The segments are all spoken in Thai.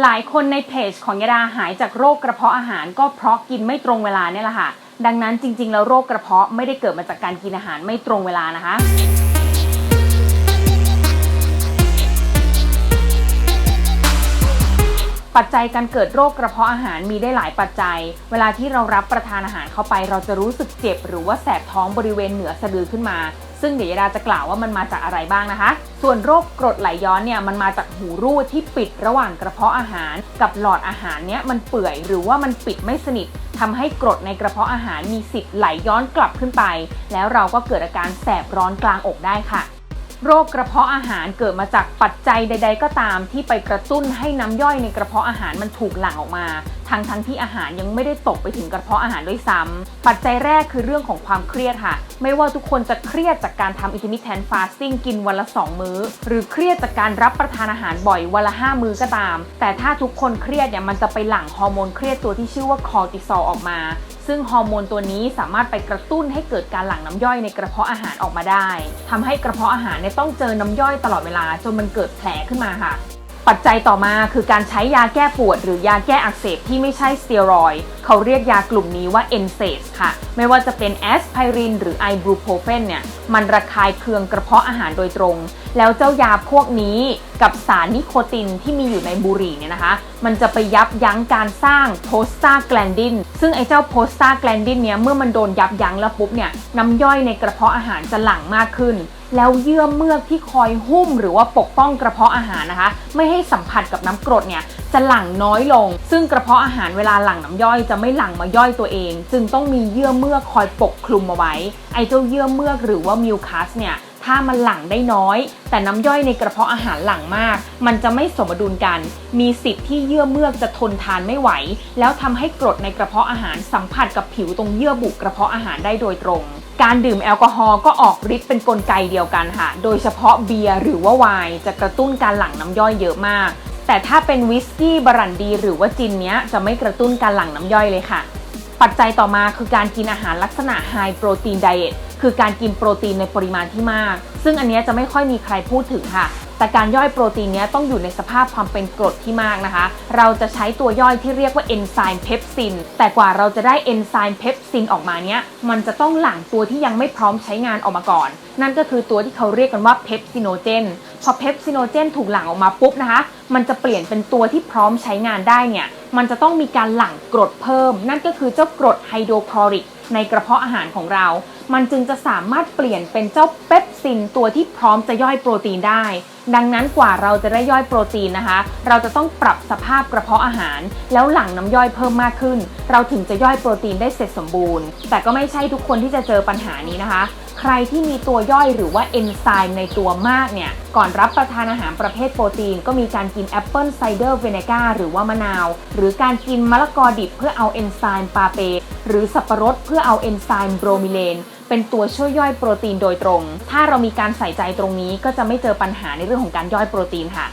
หลายคนในเพจของยาดาหายจากโรคกระเพาะอาหาร ก็เพราะกินไม่ตรงเวลาเนี่ยแหละค่ะ ดังนั้นจริง ๆ แล้วโรคกระเพาะไม่ได้เกิดมาจากการกินอาหารไม่ตรงเวลานะคะปัจจัยการเกิดโรคกระเพาะอาหารมีได้หลายปัจจัย เวลาที่เรารับประทานอาหารเข้าไป เราจะรู้สึกเจ็บ หรือว่าแสบท้องบริเวณเหนือสะดือขึ้นมา ซึ่งเดี๋ยวยาดาจะกล่าวว่ามันมาจากอะไรบ้างนะคะ ส่วนโรคกรดไหลย้อนเนี่ยมันมาจากหูรูดที่ปิดระหว่างกระเพาะอาหาร กับหลอดอาหารเนี่ยมันเปื่อยหรือว่ามันปิดไม่สนิททำให้กรดในกระเพาะอาหารมีสิทธิ์ไหลย้อนกลับขึ้นไป แล้วเราก็เกิดอาการแสบร้อนกลางอกได้ค่ะโรคกระเพาะอาหารเกิดมาจากปัจจัยใด ๆ ก็ตามที่ไปกระตุ้นให้น้ำย่อยในกระเพาะอาหารมันถูกหลั่งออกมา ทั้งทั้งที่อาหารยังไม่ได้ตกไปถึงกระเพาะอาหารด้วยซ้ำปัจจัยแรกคือเรื่องของความเครียดค่ะ ไม่ว่าทุกคนจะเครียดจากการทำ intermittent fasting กินวันละ 2 มื้อ หรือเครียดจากการรับประทานอาหารบ่อยวันละ 5 มื้อก็ตาม แต่ถ้าทุกคนเครียดเนี่ยมันจะไปหลั่งฮอร์โมนเครียดตัวที่ชื่อว่าคอร์ติซอลออกมาซึ่งฮอร์โมนตัวนี้สามารถไปกระตุ้นให้เกิดการหลั่งน้ำย่อยในกระเพาะอาหารออกมาได้ทำให้กระเพาะอาหารเนี่ยต้องเจอน้ำย่อยตลอดเวลาจนมันเกิดแผลขึ้นมาค่ะ ปัจจัยต่อมาคือการใช้ยาแก้ปวดหรือยาแก้อักเสบที่ไม่ใช่สเตียรอยด์เขาเรียกยากลุ่มนี้ว่า NSAIDs ค่ะ ไม่ว่าจะเป็นแอสไพรินหรือไอบูโพเฟนเนี่ย มันระคายเคืองกระเพาะอาหารโดยตรง แล้วเจ้ายาพวกนี้กับสารนิโคตินที่มีอยู่ในบุหรี่เนี่ยนะคะ มันจะไปยับยั้งการสร้างโพสตาแกลนดิน ซึ่งไอ้เจ้าโพสตาแกลนดินเนี่ย เมื่อมันโดนยับยั้งแล้วปุ๊บเนี่ย น้ำย่อยในกระเพาะอาหารจะหลั่งมากขึ้นแล้วเยื่อเมือกที่คอยหุ้มหรือว่าปกป้องกระเพาะอาหารนะคะ ไม่ให้สัมผัสกับน้ำกรดเนี่ย จะหลั่งน้อยลง ซึ่งกระเพาะอาหารเวลาหลั่งน้ำย่อยจะไม่หลั่งมาย่อยตัวเอง จึงต้องมีเยื่อเมือกคอยปกคลุมเอาไว้ ไอเจ้าเยื่อเมือกหรือว่ามิวคัสเนี่ยถ้ามันหลั่งได้น้อย แต่น้ำย่อยในกระเพาะอาหารหลั่งมาก มันจะไม่สมดุลกัน มีสิทธิ์ที่เยื่อเมือกจะทนทานไม่ไหว แล้วทำให้กรดในกระเพาะอาหารสัมผัสกับผิวตรงเยื่อบุกระเพาะอาหารได้โดยตรง การดื่มแอลกอฮอล์ก็ออกฤทธิ์เป็นนกลไกเดียวกันค่ะ โดยเฉพาะเบียร์หรือว่าไวน์จะกระตุ้นการหลั่งน้ำย่อยเยอะมาก แต่ถ้าเป็นวิสกี้บรันดี หรือว่าจินเนี้ยจะไม่กระตุ้นการหลั่งน้ำย่อยเลยค่ะ ปัจจัยต่อมาคือการกินอาหารลักษณะไฮโปรตีนไดเอทคือการกินโปรตีนในปริมาณที่มาก ซึ่งอันเนี้ยจะไม่ค่อยมีใครพูดถึงค่ะแต่การย่อยโปรตีนนี้ต้องอยู่ในสภาพความเป็นกรดที่มากนะคะ เราจะใช้ตัวย่อยที่เรียกว่าเอนไซม์เพปซิน แต่กว่าเราจะได้เอนไซม์เพปซินออกมาเนี้ย มันจะต้องหลั่งตัวที่ยังไม่พร้อมใช้งานออกมาก่อน นั่นก็คือตัวที่เขาเรียกกันว่าเพปซิโนเจน พอเพปซิโนเจนถูกหลั่งออกมาปุ๊บนะคะ มันจะเปลี่ยนเป็นตัวที่พร้อมใช้งานได้เนี่ย มันจะต้องมีการหลั่งกรดเพิ่ม นั่นก็คือเจ้ากรดไฮโดรคลอริกในกระเพาะอาหารของเรา มันจึงจะสามารถเปลี่ยนเป็นเจ้าเปปซินตัวที่พร้อมจะย่อยโปรตีนได้ ดังนั้นกว่าเราจะได้ย่อยโปรตีนนะคะ เราจะต้องปรับสภาพกระเพาะอาหาร แล้วหลั่งน้ำย่อยเพิ่มมากขึ้น เราถึงจะย่อยโปรตีนได้เสร็จสมบูรณ์ แต่ก็ไม่ใช่ทุกคนที่จะเจอปัญหานี้นะคะ ใครที่มีตัวย่อยหรือว่าเอนไซม์ในตัวมากเนี่ยก่อนรับประทานอาหารประเภทโปรตีน ก็มีการกินแอปเปิลไซเดอร์เวเนก้าหรือว่ามะนาว หรือการกินมะละกอดิบเพื่อเอาเอนไซม์ปาเป หรือสับปะรดเพื่อเอาเอนไซม์โบรมิเลนเป็นตัวช่วยย่อยโปรตีนโดยตรง ถ้าเรามีการใส่ใจตรงนี้ก็จะไม่เจอปัญหาในเรื่องของการย่อยโปรตีนค่ะ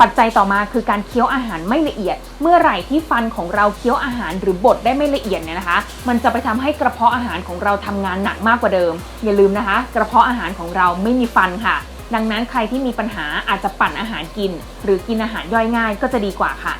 ปัจจัยต่อมาคือการเคี้ยวอาหารไม่ละเอียด เมื่อไหร่ที่ฟันของเราเคี้ยวอาหารหรือบดได้ไม่ละเอียดเนี่ยนะคะ มันจะไปทำให้กระเพาะอาหารของเราทำงานหนักมากกว่าเดิม อย่าลืมนะคะ กระเพาะอาหารของเราไม่มีฟันค่ะ ดังนั้นใครที่มีปัญหาอาจจะปั่นอาหารกิน หรือกินอาหารย่อยง่ายก็จะดีกว่าค่ะ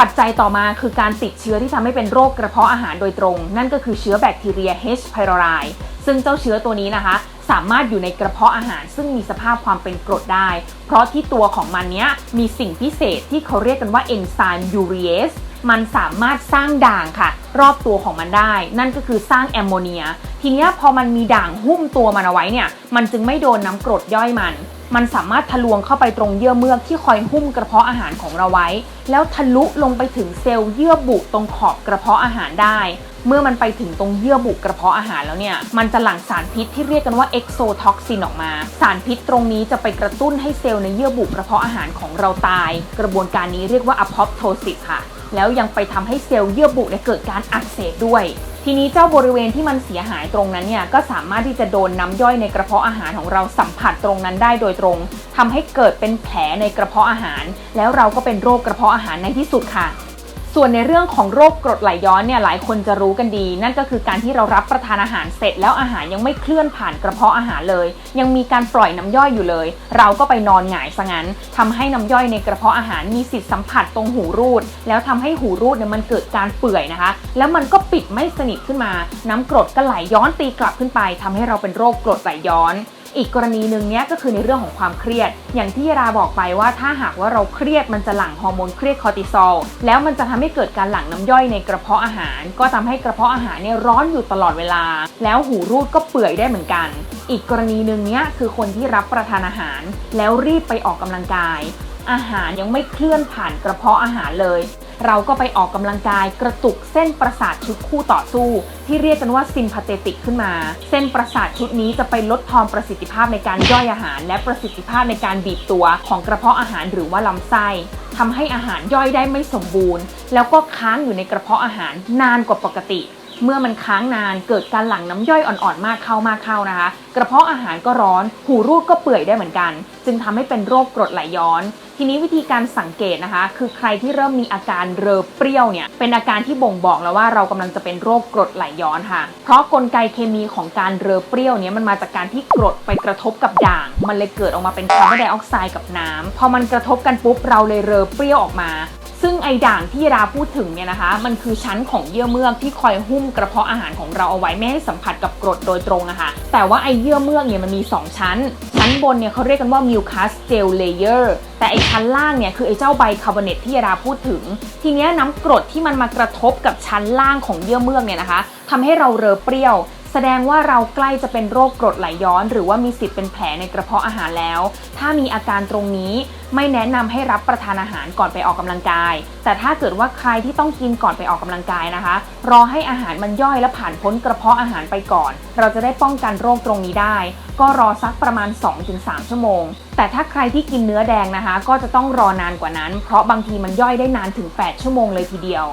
ปัจจัยต่อมาคือการติดเชื้อที่ทำให้เป็นโรคกระเพาะอาหารโดยตรง นั่นก็คือเชื้อแบคทีเรีย H. pylori ซึ่งเจ้าเชื้อตัวนี้นะคะ สามารถอยู่ในกระเพาะอาหาร ซึ่งมีสภาพความเป็นกรดได้ เพราะที่ตัวของมันเนี้ยมีสิ่งพิเศษที่เขาเรียกกันว่าเอนไซม์ยูเรสมันสามารถสร้างด่างค่ะ รอบตัวของมันได้ นั่นก็คือสร้างแอมโมเนีย ทีนี้พอมันมีด่างหุ้มตัวมันเอาไว้เนี่ย มันจึงไม่โดนน้ำกรดย่อยมัน มันสามารถทะลวงเข้าไปตรงเยื่อเมือกที่คอยหุ้มกระเพาะอาหารของเราไว้ แล้วทะลุลงไปถึงเซลล์เยื่อบุตรงขอบกระเพาะอาหารได้ เมื่อมันไปถึงตรงเยื่อบุกระเพาะอาหารแล้วเนี่ย มันจะหลั่งสารพิษที่เรียกกันว่าเอ็กโซท็อกซินออกมา สารพิษตรงนี้จะไปกระตุ้นให้เซลล์ในเยื่อบุกระเพาะอาหารของเราตาย กระบวนการนี้เรียกว่าอะพอปโทซิสค่ะ แล้วยังไปทำให้เซลล์เยื่อบุเนี่ยเกิดการอักเสบด้วย ทีนี้เจ้าบริเวณที่มันเสียหายตรงนั้นเนี่ยก็สามารถที่จะโดนน้ำย่อยในกระเพาะอาหารของเราสัมผัสตรงนั้นได้โดยตรงทำให้เกิดเป็นแผลในกระเพาะอาหาร แล้วเราก็เป็นโรคกระเพาะอาหารในที่สุดค่ะ ส่วนในเรื่องของโรคกรดไหลย้อนเนี่ยหลายคนจะรู้กันดี นั่นก็คือการที่เรารับประทานอาหารเสร็จ แล้วอาหารยังไม่เคลื่อนผ่านกระเพาะอาหารเลย ยังมีการปล่อยน้ำย่อยอยู่เลย เราก็ไปนอนหงายซะงั้นทำให้น้ำย่อยในกระเพาะอาหารมีสิทธิ์สัมผัสตรงหูรูด แล้วทำให้หูรูดเนี่ยมันเกิดการเปื่อยนะคะ แล้วมันก็ปิดไม่สนิทขึ้นมา น้ำกรดก็ไหลย้อนตีกลับขึ้นไปทำให้เราเป็นโรคกรดไหลย้อน อีกกรณีหนึ่งเนี้ยก็คือในเรื่องของความเครียด อย่างที่ราบอกไปว่าถ้าหากว่าเราเครียดมันจะหลั่งฮอร์โมนเครียดคอร์ติซอลแล้วมันจะทำให้เกิดการหลั่งน้ำย่อยในกระเพาะอาหาร ก็ทำให้กระเพาะอาหารเนี่ยร้อนอยู่ตลอดเวลา แล้วหูรูดก็เปื่อยได้เหมือนกัน อีกกรณีหนึ่งเนี้ยคือคนที่รับประทานอาหาร แล้วรีบไปออกกำลังกาย อาหารยังไม่เคลื่อนผ่านกระเพาะอาหารเลย เราก็ไปออกกำลังกายกระตุกเส้นประสาทชุดคู่ต่อสู้ ที่เรียกกันว่าซิมพาเตติกขึ้นมา เส้นประสาทชุดนี้จะไปลดทอนประสิทธิภาพในการย่อยอาหาร และประสิทธิภาพในการบีบตัวของกระเพาะอาหารหรือว่าลำไส้ทำให้อาหารย่อยได้ไม่สมบูรณ์ แล้วก็ค้างอยู่ในกระเพาะอาหารนานกว่าปกติ เมื่อมันค้างนานเกิดการหลั่งน้ำย่อยอ่อนๆมากเข้ามากเข้านะคะ กระเพาะอาหารก็ร้อน หูรูดก็เปื่อยได้เหมือนกัน จึงทำให้เป็นโรคกรดไหลย้อน ทีนี้วิธีการสังเกตนะคะ คือใครที่เริ่มมีอาการเรอเปรี้ยวเนี่ยเป็นอาการที่บ่งบอกแล้วว่าเรากำลังจะเป็นโรคกรดไหลย้อนค่ะ เพราะกลไกเคมีของการเรอเปรี้ยวเนี่ยมันมาจากการที่กรดไปกระทบกับด่าง มันเลยเกิดออกมาเป็นคาร์บอนไดออกไซด์กับน้ำพอมันกระทบกันปุ๊บเราเลยเรอเปรี้ยวออกมา ซึ่งไอด่างที่ราพูดถึงเนี่ยนะคะ มันคือชั้นของเยื่อเมือกที่คอยหุ้มกระเพาะอาหารของเราเอาไว้ไม่ให้สัมผัสกับกรดโดยตรงอะคะ่ะ แต่ว่าไอเยื่อเมือกเนี่ยมันมี 2 ชั้น ชั้นบนเนี่ยเขาเรียกกันว่ามิวคัสเจลเลเยอร์แต่ไอชั้นล่างเนี่ยคือไอเจ้าไบคาร์บอเนตที่ราพูดถึง ทีเนี้ยน้ำกรดที่มันมากระทบกับชั้นล่างของเยื่อเมือกเนี่ยนะคะทำให้เราเรอเปรี้ยว แสดงว่าเราใกล้จะเป็นโรคกรดไหลย้อน หรือว่ามีสิทธิ์เป็นแผลในกระเพาะอาหารแล้ว ถ้ามีอาการตรงนี้ไม่แนะนำให้รับประทานอาหารก่อนไปออกกำลังกาย แต่ถ้าเกิดว่าใครที่ต้องกินก่อนไปออกกำลังกายนะคะ รอให้อาหารมันย่อยและผ่านพ้นกระเพาะอาหารไปก่อน เราจะได้ป้องกันโรคตรงนี้ได้ ก็รอสักประมาณ 2-3 ชั่วโมง แต่ถ้าใครที่กินเนื้อแดงนะคะ ก็จะต้องรอนานกว่านั้น เพราะบางทีมันย่อยได้นานถึง 8 ชั่วโมงเลยทีเดียว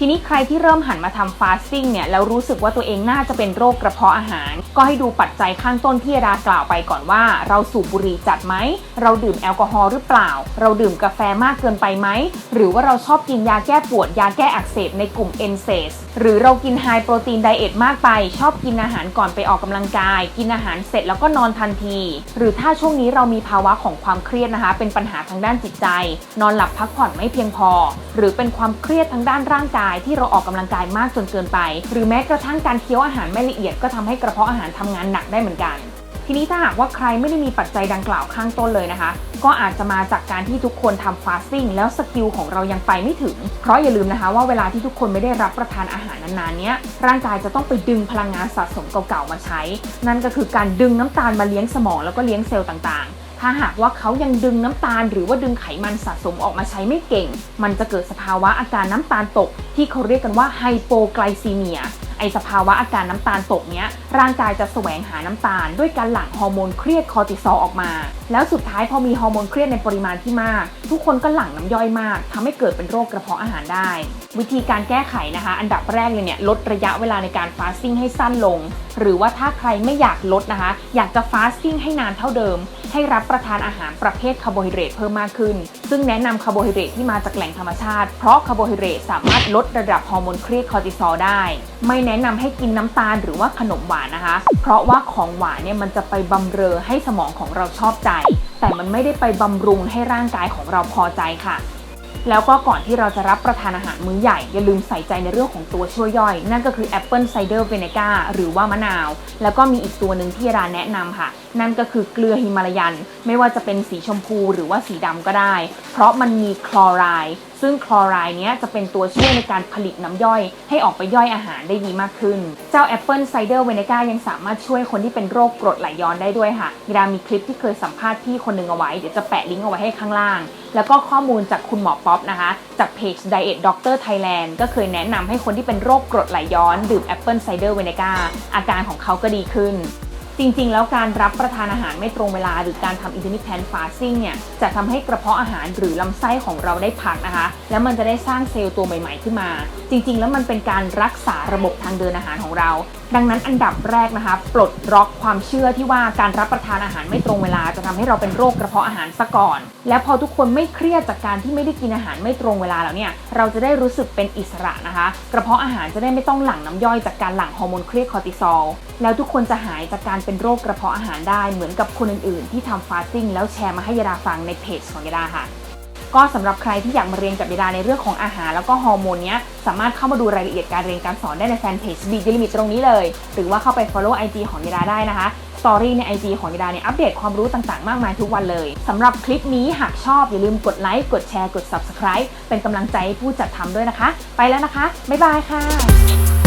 ทีนี้ใครที่เริ่มหันมาทำฟาสติ้งเนี่ยแล้วรู้สึกว่าตัวเองน่าจะเป็นโรคกระเพาะอาหาร ก็ให้ดูปัจจัยข้างต้นที่รากล่าวไปก่อนว่า เราสูบบุหรี่จัดไหม เราดื่มแอลกอฮอล์หรือเปล่า เราดื่มกาแฟมากเกินไปไหม หรือว่าเราชอบกินยาแก้ปวดยาแก้อักเสบในกลุ่ม n s a i d หรือเรากินไฮโปรตีนไดเอทมากไป ชอบกินอาหารก่อนไปออกกำลังกาย กินอาหารเสร็จแล้วก็นอนทันที หรือถ้าช่วงนี้เรามีภาวะของความเครียดนะคะ เป็นปัญหาทางด้านจิตใจ นอนหลับพักผ่อนไม่เพียงพอ หรือเป็นความเครียดทางด้านร่างกายที่เราออกกำลังกายมากจนเกินไป หรือแม้กระทั่งการเคี้ยวอาหารไม่ละเอียดก็ทำให้กระเพาะอาหารทำงานหนักได้เหมือนกันทีนี้ถ้าหากว่าใครไม่ได้มีปัจจัยดังกล่าวข้างต้นเลยนะคะ ก็อาจจะมาจากการที่ทุกคนทำฟาสติ้งแล้วสกิลของเรายังไปไม่ถึง เพราะอย่าลืมนะคะว่าเวลาที่ทุกคนไม่ได้รับประทานอาหารนานๆเนี้ยร่างกายจะต้องไปดึงพลังงานสะสมเก่าๆมาใช้ นั่นก็คือการดึงน้ำตาลมาเลี้ยงสมองแล้วก็เลี้ยงเซลล์ต่างๆ ถ้าหากว่าเขายังดึงน้ำตาล หรือว่าดึงไขมันสะสมออกมาใช้ไม่เก่ง มันจะเกิดสภาวะอาการน้ำตาลตก ที่เขาเรียกกันว่าไฮโปไกลซีเมีย ไอสภาวะอาการน้ำตาลตกเนี้ยร่างกายจะแสวงหาน้ำตาล ด้วยการหลั่งฮอร์โมนเครียดคอร์ติซอลออกมา แล้วสุดท้ายพอมีฮอร์โมนเครียดในปริมาณที่มาก ทุกคนก็หลั่งน้ำย่อยมากทำให้เกิดเป็นโรคกระเพาะอาหารได้ วิธีการแก้ไขนะคะ อันดับแรกเลยเนี่ยลดระยะเวลาในการฟาสติ้งให้สั้นลง หรือว่าถ้าใครไม่อยากลดนะคะ อยากจะฟาสติ้งให้นานเท่าเดิม ให้รับประทานอาหารประเภทคาร์โบไฮเดรตเพิ่มมากขึ้น ซึ่งแนะนำคาร์โบไฮเดรตที่มาจากแหล่งธรรมชาติ เพราะคาร์โบไฮเดรตสามารถลดระดับฮอร์โมนเครียดคอร์ติซอลได้ไม่แนะนำให้กินน้ำตาลหรือว่าขนมหวานนะคะ เพราะว่าของหวานเนี่ยมันจะไปบำเรอให้สมองของเราชอบใจ แต่มันไม่ได้ไปบำรุงให้ร่างกายของเราพอใจค่ะแล้วก็ก่อนที่เราจะรับประทานอาหารมื้อใหญ่ อย่าลืมใส่ใจในเรื่องของตัวช่วยย่อย นั่นก็คือแอปเปิลไซเดอร์เวเนก้าหรือว่ามะนาว แล้วก็มีอีกตัวหนึ่งที่ร้านแนะนำค่ะ นั่นก็คือเกลือฮิมาลายัน ไม่ว่าจะเป็นสีชมพูหรือว่าสีดำก็ได้ เพราะมันมีคลอไรด์ซึ่งคลอไรด์เนี้ยจะเป็นตัวช่วยในการผลิตน้ำย่อย ให้ออกไปย่อยอาหารได้ดีมากขึ้น เจ้าแอปเปิลไซเดอร์เวเนก้ายังสามารถช่วยคนที่เป็นโรคกรดไหลย้อนได้ด้วยค่ะมีดามีคลิปที่เคยสัมภาษณ์พี่คนหนึ่งเอาไว้ เดี๋ยวจะแปะลิงก์เอาไว้ให้ข้างล่าง แล้วก็ข้อมูลจากคุณหมอป๊อปนะคะ จากเพจ Diet Doctor Thailand ก็เคยแนะนำให้คนที่เป็นโรคกรดไหลย้อน ดื่มแอปเปิลไซเดอร์เวเนก้าอาการของเขาก็ดีขึ้น จริงๆ แล้วการรับประทานอาหารไม่ตรงเวลา หรือการทำ intermittent fasting เนี่ยจะทำให้กระเพาะอาหารหรือลำไส้ของเราได้พักนะคะ แล้วมันจะได้สร้างเซลล์ตัวใหม่ๆ ขึ้นมา จริงๆ แล้วมันเป็นการรักษาระบบทางเดินอาหารของเราดังนั้นอันดับแรกนะคะ ปลดล็อกความเชื่อที่ว่าการรับประทานอาหารไม่ตรงเวลาจะทำให้เราเป็นโรคกระเพาะอาหารซะก่อน แล้วพอทุกคนไม่เครียดจากการที่ไม่ได้กินอาหารไม่ตรงเวลาแล้วเนี่ยเราจะได้รู้สึกเป็นอิสระนะคะ กระเพาะอาหารจะได้ไม่ต้องหลั่งน้ำย่อยจากการหลั่งฮอร์โมนเครียดคอร์ติซอลแล้วทุกคนจะหายจากการเป็นโรคกระเพาะอาหารได้เหมือนกับคนอื่นๆ ที่ทำฟาสติ้งแล้วแชร์มาให้ยาดาฟังในเพจของยาดาค่ะ ก็สำหรับใครที่อยากมาเรียนกับยาดาในเรื่องของอาหารแล้วก็ฮอร์โมนเนี้ยสามารถเข้ามาดูรายละเอียดการเรียนการสอนได้ในแฟนเพจ Be the Limit ตรงนี้เลย หรือว่าเข้าไป follow IG ของยาดาได้นะคะสตอรี่ใน IG ของยาดาเนี่ยอัปเดตความรู้ต่างๆ มากมายทุกวันเลยสำหรับคลิปนี้หากชอบอย่าลืมกดไลค์กดแชร์กด subscribe เป็นกำลังใจให้ผู้จัดทำด้วยนะคะ ไปแล้วนะคะ บ๊ายบายค่ะ